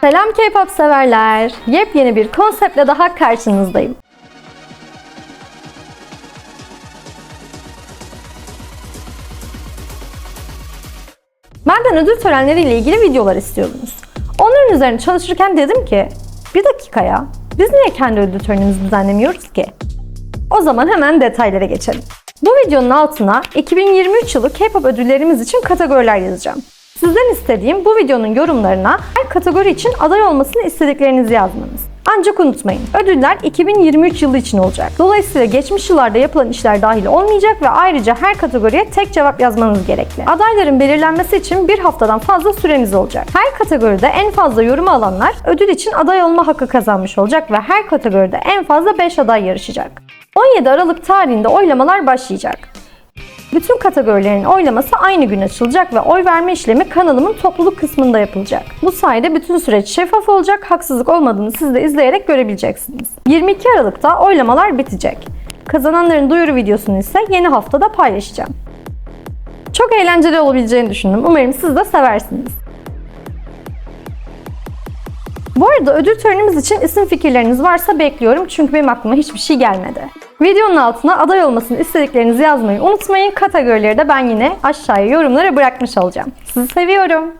Selam K-pop severler. Yepyeni bir konseptle daha karşınızdayım. Benden ödül törenleriyle ilgili videolar istiyordunuz. Onların üzerine çalışırken dedim ki, bir dakika ya, biz niye kendi ödül törenimizi düzenlemiyoruz ki? O zaman hemen detaylara geçelim. Bu videonun altına 2023 yılı K-pop ödüllerimiz için kategoriler yazacağım. Sizden istediğim bu videonun yorumlarına her kategori için aday olmasını istediklerinizi yazmanız. Ancak unutmayın, ödüller 2023 yılı için olacak. Dolayısıyla geçmiş yıllarda yapılan işler dahil olmayacak ve ayrıca her kategoriye tek cevap yazmanız gerekli. Adayların belirlenmesi için bir haftadan fazla süremiz olacak. Her kategoride en fazla yorumu alanlar ödül için aday olma hakkı kazanmış olacak ve her kategoride en fazla 5 aday yarışacak. 17 Aralık tarihinde oylamalar başlayacak. Bütün kategorilerin oylaması aynı gün açılacak ve oy verme işlemi kanalımın topluluk kısmında yapılacak. Bu sayede bütün süreç şeffaf olacak, haksızlık olmadığını siz de izleyerek görebileceksiniz. 22 Aralık'ta oylamalar bitecek. Kazananların duyuru videosunu ise yeni haftada paylaşacağım. Çok eğlenceli olabileceğini düşündüm. Umarım siz de seversiniz. Bu arada ödül törenimiz için isim fikirleriniz varsa bekliyorum çünkü benim aklıma hiçbir şey gelmedi. Videonun altına aday olmasını istediklerinizi yazmayı unutmayın. Kategorileri de ben yine aşağıya yorumlara bırakmış olacağım. Sizi seviyorum.